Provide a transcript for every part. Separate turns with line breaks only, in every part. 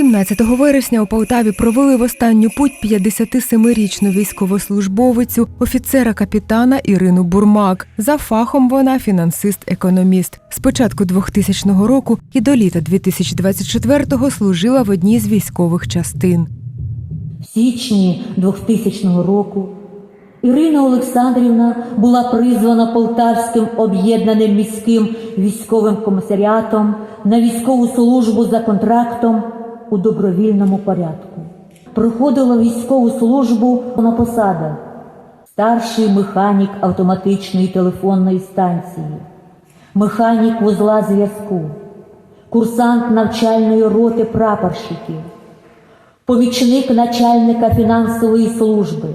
17 вересня у Полтаві провели в останню путь 57-річну військовослужбовицю, офіцера капітана Ірину Бурмак. За фахом вона фінансист-економіст. З початку 2000 року і до літа 2024-го служила в одній з військових частин.
В січні 2000 року Ірина Олександрівна була призвана Полтавським об'єднаним міським військовим комісаріатом на військову службу за контрактом у добровільному порядку. Проходила військову службу на посадах старший механік автоматичної телефонної станції, механік вузла зв'язку, курсант навчальної роти прапорщиків, помічник начальника фінансової служби.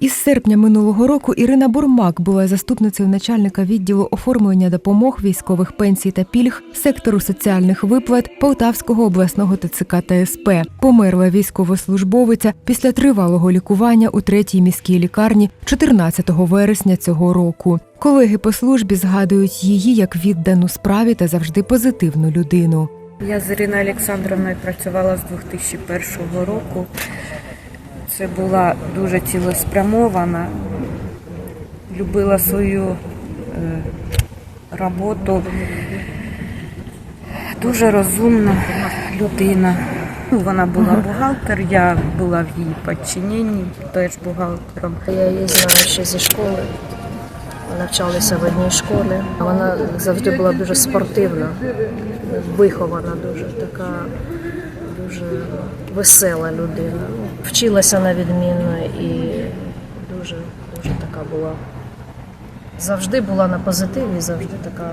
Із серпня минулого року Ірина Бурмак була заступницею начальника відділу оформлення допомог військових пенсій та пільг сектору соціальних виплат Полтавського обласного ТЦК та СП. Померла військовослужбовиця після тривалого лікування у третій міській лікарні 14 вересня цього року. Колеги по службі згадують її як віддану справі та завжди позитивну людину.
Я з Іриною Олександровною працювала з 2001 року. Це була дуже цілеспрямована, любила свою е, роботу, дуже розумна людина. Ну, Вона була бухгалтер, я була в її підчиненні, теж бухгалтером.
Я її знаю ще зі школи. Навчалися в одній школі. Вона завжди була дуже спортивна, вихована, дуже така, дуже весела людина. Вчилася на відмінно і дуже, дуже така була. Завжди була на позитиві, завжди така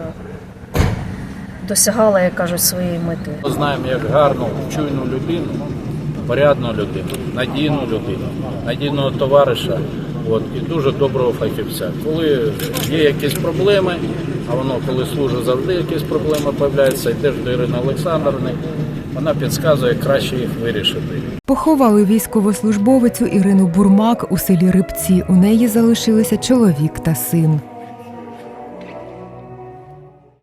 досягала, як кажуть, своєї мети.
Ми знаємо як гарну, чуйну людину, порядну людину, надійну людину, надійного товариша от, і дуже доброго фахівця. Коли є якісь проблеми, а воно коли служить завжди якісь проблеми з'являються, йдеш до Ірини Олександрівни, вона підказує краще їх вирішити.
Поховали військовослужбовицю Ірину Бурмак у селі Рибці. У неї залишилися чоловік та син.